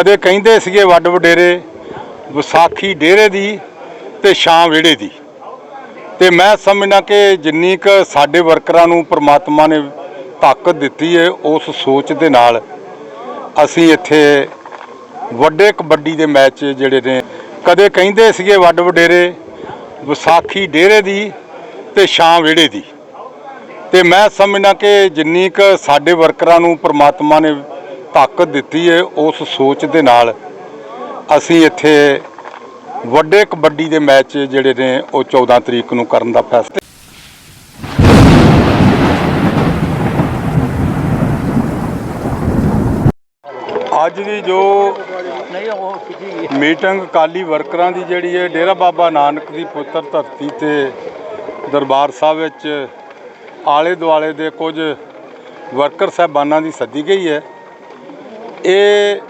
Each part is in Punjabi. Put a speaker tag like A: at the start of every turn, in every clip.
A: ਕਦੇ ਕਹਿੰਦੇ ਸੀਗੇ ਵੱਡ ਵਡੇਰੇ, ਵਿਸਾਖੀ ਡੇਰੇ ਦੀ ਤੇ ਛਾਂ ਵਿਹੜੇ ਦੀ। ਤੇ ਮੈਂ ਸਮਝਣਾ ਕਿ ਜਿੰਨੀ ਕ ਸਾਡੇ ਵਰਕਰਾਂ ਨੂੰ ਪ੍ਰਮਾਤਮਾ ਨੇ ਤਾਕਤ ਦਿੱਤੀ ਹੈ ਉਸ ਸੋਚ ਦੇ ਨਾਲ ਅਸੀਂ ਇੱਥੇ ਵੱਡੇ ਕਬੱਡੀ ਦੇ ਮੈਚ ਜਿਹੜੇ ਨੇ, ਕਦੇ ਕਹਿੰਦੇ ਸੀਗੇ ਵੱਡ ਵਡੇਰੇ, ਵਿਸਾਖੀ ਡੇਰੇ ਦੀ ਤੇ ਛਾਂ ਵਿਹੜੇ ਦੀ। ਤੇ ਮੈਂ ਸਮਝਣਾ ਕਿ ਜਿੰਨੀ ਕ ਸਾਡੇ ਵਰਕਰਾਂ ਨੂੰ ਪ੍ਰਮਾਤਮਾ ਨੇ ਤਾਕਤ ਦਿੱਤੀ ਹੈ ਉਸ ਸੋਚ ਦੇ ਨਾਲ। ਅਸੀਂ ਇੱਥੇ ਵੱਡੇ ਕਬੱਡੀ ਦੇ ਮੈਚ ਜਿਹੜੇ ਨੇ ਉਹ 14 ਤਰੀਕ ਨੂੰ ਕਰਨ ਦਾ ਫੈਸਲਾ ਅੱਜ ਦੀ ਜੋ ਮੀਟਿੰਗ ਕਾਲੀ ਵਰਕਰਾਂ ਦੀ ਜਿਹੜੀ ਹੈ ਡੇਰਾ ਬਾਬਾ ਨਾਨਕ ਦੀ ਪੁੱਤਰ ਧਰਤੀ ਤੇ ਦਰਬਾਰ ਸਾਹਿਬ ਵਿੱਚ ਆਲੇ ਦੁਆਲੇ ਦੇ ਕੁਝ ਵਰਕਰ ਸਾਹਿਬਾਨਾਂ ਦੀ ਸੱਦੀ ਗਈ ਹੈ ਇਹ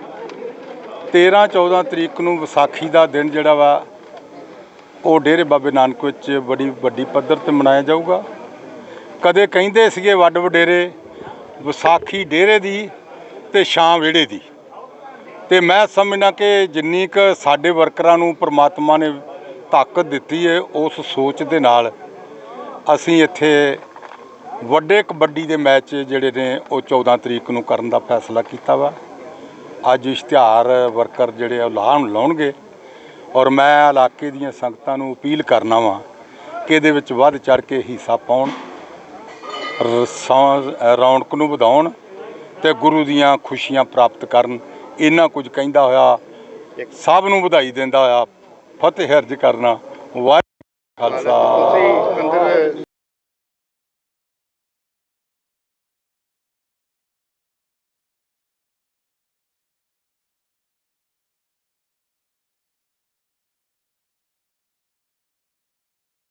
A: 13 14 ਤਰੀਕ ਨੂੰ ਵਿਸਾਖੀ ਦਾ ਦਿਨ ਜਿਹੜਾ ਵਾ, ਉਹ ਡੇਰੇ ਬਾਬੇ ਨਾਨਕ ਵਿੱਚ ਬੜੀ ਵੱਡੀ ਪੱਧਰ ਤੇ ਮਨਾਇਆ ਜਾਊਗਾ। ਕਦੇ ਕਹਿੰਦੇ ਸੀਗੇ ਵੱਡ ਵਡੇਰੇ, ਵਿਸਾਖੀ ਡੇਰੇ ਦੀ ਤੇ ਸ਼ਾਮ ਵਿਹੜੇ ਦੀ। ਤੇ ਮੈਂ ਸਮਝਣਾ ਕਿ ਜਿੰਨੀ ਕ ਸਾਡੇ ਵਰਕਰਾਂ ਨੂੰ ਪ੍ਰਮਾਤਮਾ ਨੇ ਤਾਕਤ ਦਿੱਤੀ ਹੈ ਉਸ ਸੋਚ ਦੇ ਨਾਲ ਅਸੀਂ ਇੱਥੇ ਵੱਡੇ ਕਬੱਡੀ ਦੇ ਮੈਚ ਜਿਹੜੇ ਨੇ, ਉਹ 14 ਤਰੀਕ ਨੂੰ ਕਰਨ ਦਾ ਫੈਸਲਾ ਕੀਤਾ ਵਾ। ਅੱਜ ਇਸ਼ਤਿਹਾਰ ਵਰਕਰ ਜਿਹੜੇ ਆ ਉਹ ਲਾਉਣ ਲਾਉਣਗੇ ਔਰ ਮੈਂ ਇਲਾਕੇ ਦੀਆਂ ਸੰਗਤਾਂ ਨੂੰ ਅਪੀਲ ਕਰਨਾ ਵਾਂ ਕਿ ਇਹਦੇ ਵਿੱਚ ਵੱਧ ਚੜ ਕੇ ਹਿੱਸਾ ਪਾਉਣ ਰੌਣਕ ਨੂੰ ਵਧਾਉਣ ਤੇ ਗੁਰੂ ਦੀਆਂ ਖੁਸ਼ੀਆਂ ਪ੍ਰਾਪਤ ਕਰਨ। ਇੰਨਾ ਕੁਝ ਕਹਿੰਦਾ ਹੋਇਆ, ਸਭ ਨੂੰ ਵਧਾਈ ਦਿੰਦਾ ਹੋਇਆ, ਫਤਿਹ ਹਰਜ ਕਰਨਾ। ਵਾਹਿਗੁਰੂ ਖਾਲਸਾ।